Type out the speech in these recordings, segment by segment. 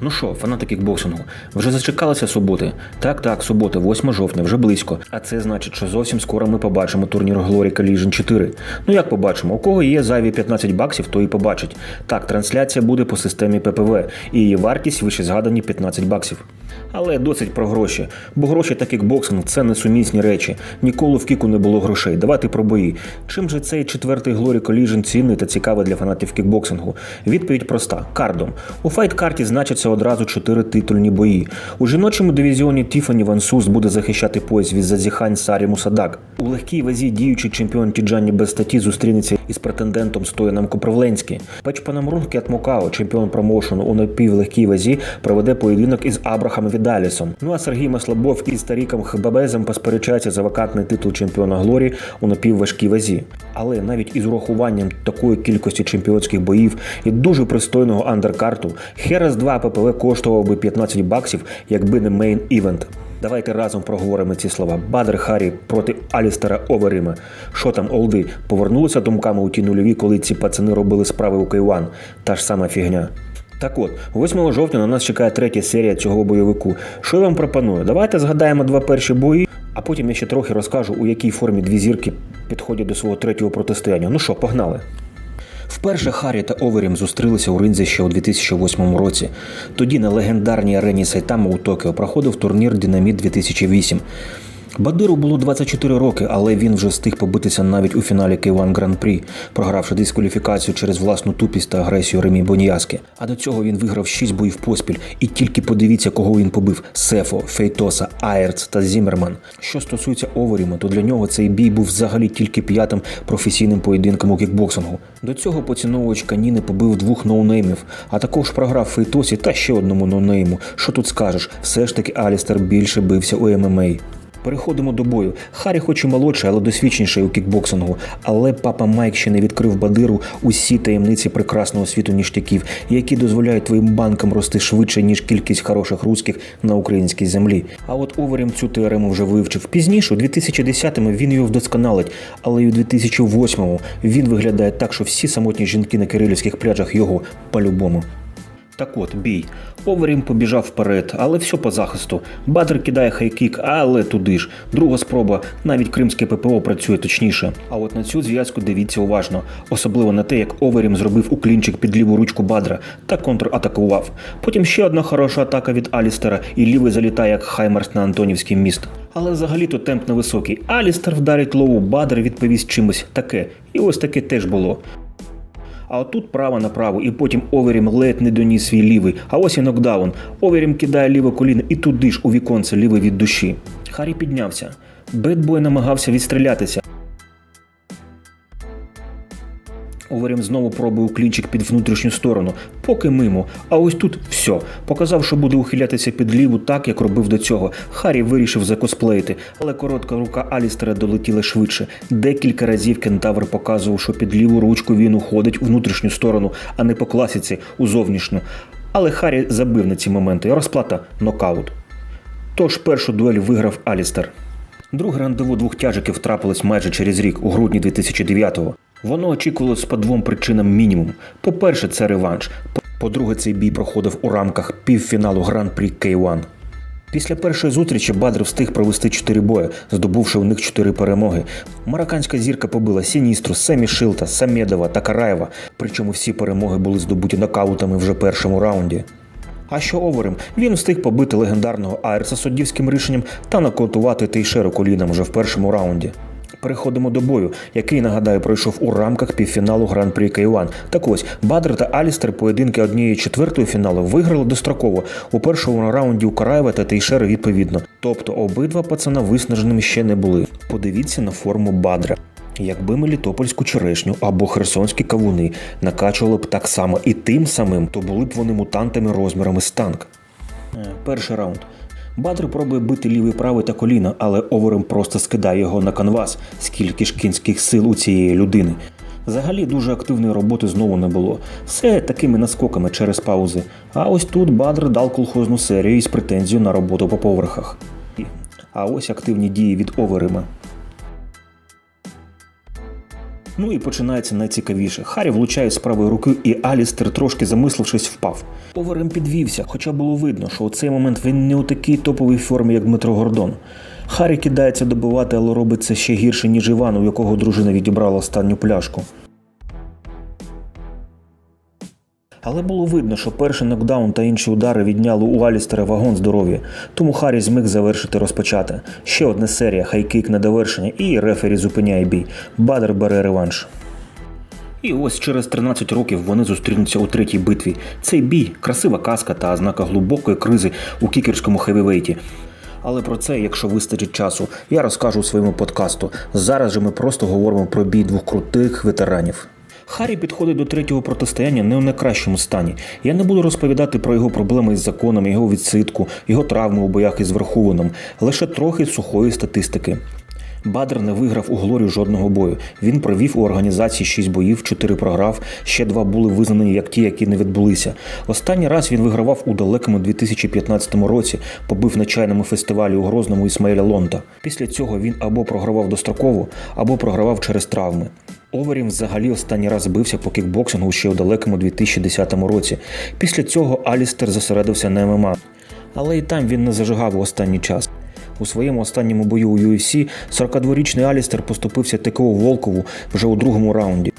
Ну що, фанати кікбоксингу, вже зачекалися суботи? Так, так, субота, 8 жовтня, вже близько. А це значить, що зовсім скоро ми побачимо турнір Glory Collision 4. Ну як побачимо? У кого є зайві 15 баксів, то і побачить. Так, трансляція буде по системі ППВ, і її вартість вище згадані 15 баксів. Але досить про гроші, бо гроші та кікбоксинг це несумісні речі. Ніколи в кіку не було грошей. Давайте про бої. Чим же цей четвертий Glory Collision цінний та цікавий для фанатів кікбоксингу? Відповідь проста: кардом. У файт-карті значаться одразу чотири титульні бої. У жіночому дивізіоні Тіфані Ван Сус буде захищати пояс від зазіхань Сарі Мусадак. У легкій вазі діючий чемпіон Тіджані без статті зустрінеться із претендентом Стояном Копровленський. Печпанамрун Кятмукао, чемпіон промоушену у напівлегкій вазі, проведе поєдинок із Абрахамом Відалісом. Ну а Сергій Маслобов із Таріком Хбабезом посперечається за вакантний титул чемпіона Глорі у напівважкій вазі. Але навіть із урахуванням такої кількості чемпіонських боїв і дуже пристойного андеркарту, Херес 2 ППВ коштував би 15 баксів, якби не мейн івент. Давайте разом проговоримо ці слова. Бадр Харі проти Алістера Оверима. Що там, Олди? Повернулися думками у ті нульові, коли ці пацани робили справи у Кайван. Та ж сама фігня. Так от, 8 жовтня на нас чекає третя серія цього бойовику. Що я вам пропоную? Давайте згадаємо два перші бої, а потім я ще трохи розкажу, у якій формі дві зірки підходять до свого третього протистояння. Ну що, погнали. Вперше Харі та Оверім зустрілися у ринзі ще у 2008 році. Тоді на легендарній арені Сайтама у Токіо проходив турнір Динаміт 2008. Бадиру було 24 роки, але він вже встиг побитися навіть у фіналі K1 Гран-прі, програвши дискваліфікацію через власну тупість та агресію Ремі Боніяски. А до цього він виграв 6 боїв поспіль. І тільки подивіться, кого він побив: Сефо, Фейтоса, Айрц та Зімерман. Що стосується Оверіма, то для нього цей бій був взагалі тільки п'ятим професійним поєдинком у кікбоксингу. До цього поціновувач Каніни побив двох ноунеймів, а також програв Фейтосі та ще одному ноунейму. Що тут скажеш? Все ж таки Алістер більше бився у ММА. Переходимо до бою. Харі хоч і молодший, але досвідченіший у кікбоксингу. Але папа Майк ще не відкрив бадиру усі таємниці прекрасного світу ніштяків, які дозволяють твоїм банкам рости швидше, ніж кількість хороших русських на українській землі. А от Оверім цю теорему вже вивчив. Пізніше, у 2010-му він його вдосконалить, але й у 2008-му він виглядає так, що всі самотні жінки на кирилівських пляжах його по-любому. Так от, бій. Оверім побіжав вперед, але все по захисту. Бадр кидає хайкік, але туди ж. Друга спроба, навіть кримське ППО працює точніше. А от на цю зв'язку дивіться уважно, особливо на те, як Оверім зробив уклінчик під ліву ручку Бадра та контратакував. Потім ще одна хороша атака від Алістера, і лівий залітає як Хаймерс на Антонівський міст. Але взагалі-то темп невисокий. Алістер вдарить лову, Бадр відповість чимось таке. І ось таке теж було. А отут право на право, і потім Оверім ледь не доніс свій лівий. А ось і нокдаун. Оверім кидає ліве коліно і туди ж у віконце ліве від душі. Харі піднявся. Бетбой намагався відстрілятися. Оверім знову пробує клінчик під внутрішню сторону, поки мимо. А ось тут все. Показав, що буде ухилятися під ліву так, як робив до цього. Харі вирішив закосплеїти, але коротка рука Алістера долетіла швидше. Декілька разів кентавр показував, що під ліву ручку він уходить у внутрішню сторону, а не по класіці у зовнішню. Але Харі забив на ці моменти. Розплата нокаут. Тож першу дуель виграв Алістер. Друге рандеву двох тяжиків трапилось майже через рік, у грудні 2009-го. Воно очікувалось по двом причинам мінімум. По-перше, це реванш. По-друге, цей бій проходив у рамках півфіналу Гран-прі K1. Після першої зустрічі Бадр встиг провести чотири бої, здобувши у них чотири перемоги. Марокканська зірка побила Сіністру, Семі Шилта, Самєдова та Караєва. Причому всі перемоги були здобуті нокаутами вже першому раунді. А що Оверем? Він встиг побити легендарного Айрса суддівським рішенням та нокаутувати Тейшеру коліном вже в першому раунді. Переходимо до бою, який, нагадаю, пройшов у рамках півфіналу Гран-прі Кайван. Так ось Бадр та Алістер поєдинки однієї четвертої фіналу виграли достроково у першому раунді у Караєва та Тейшери відповідно. Тобто обидва пацана виснаженими ще не були. Подивіться на форму Бадра. Якби Мелітопольську черешню або херсонські кавуни накачували б так само і тим самим, то були б вони мутантами розмірами з танк. Е, Перший раунд. Бадр пробує бити лівий правий та коліна, але Оверем просто скидає його на канвас, скільки ж кінських сил у цієї людини. Взагалі дуже активної роботи знову не було. Все такими наскоками через паузи. А ось тут Бадр дав колхозну серію із претензією на роботу по поверхах. А ось активні дії від Оверима. Ну і починається найцікавіше. Харі влучає з правої руки, і Алістер, трошки замислившись, впав. Поварем підвівся, хоча було видно, що у цей момент він не у такій топовій формі, як Дмитро Гордон. Харі кидається добивати, але робить це ще гірше, ніж Іван, у якого дружина відібрала останню пляшку. Але було видно, що перший нокдаун та інші удари відняли у Алістера вагон здоров'я, тому Харі зміг завершити розпочати. Ще одна серія, хайкик на довершення, і рефері зупиняє бій. Бадер бере реванш. І ось через 13 років вони зустрінуться у третій битві. Цей бій красива казка та ознака глибокої кризи у кікерському хевівейті. Але про це, якщо вистачить часу, я розкажу у своєму подкасту. Зараз же ми просто говоримо про бій двох крутих ветеранів. Харі підходить до третього протистояння не в найкращому стані. Я не буду розповідати про його проблеми із законом, його відсидку, його травми у боях із Верховеном, лише трохи сухої статистики. Бадр не виграв у Глорі жодного бою. Він провів у організації 6 боїв, 4 програв, ще два були визнані як ті, які не відбулися. Останній раз він вигравав у далекому 2015 році, побив на чайному фестивалі у Грозному Ісмаїля Лонта. Після цього він або програвав достроково, або програвав через травми. Оверім взагалі останній раз бився по кікбоксингу ще у далекому 2010 році. Після цього Алістер зосередився на ММА. Але і там він не зажигав у останній час. У своєму останньому бою у UFC 42-річний Алістер поступився ТКО Волкову вже у другому раунді.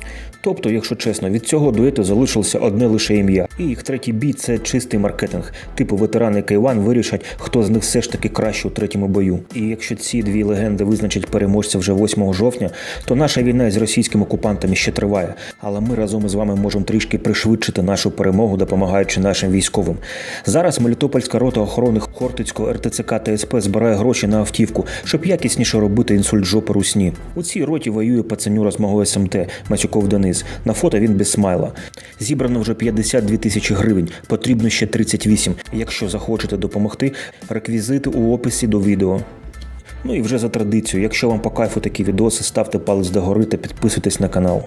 Тобто, якщо чесно, від цього дуету залишилося одне лише ім'я. І їх третій бій це чистий маркетинг. Типу ветерани Кайван вирішать, хто з них все ж таки краще у третьому бою. І якщо ці дві легенди визначать переможця вже 8 жовтня, то наша війна з російськими окупантами ще триває. Але ми разом із вами можемо трішки пришвидшити нашу перемогу, допомагаючи нашим військовим. Зараз Мелітопольська рота охорони Хортицького РТЦК та СП збирає гроші на автівку, щоб якісніше робити інсульт жопи русні. У цій роті воює пацанюра з мого СМТ Мацюков Денис. На фото він без смайла. Зібрано вже 52 тисячі гривень, потрібно ще 38. Якщо захочете допомогти, реквізити у описі до відео. Ну і вже за традицією, якщо вам по кайфу такі відоси, ставте палець догори та підписуйтесь на канал.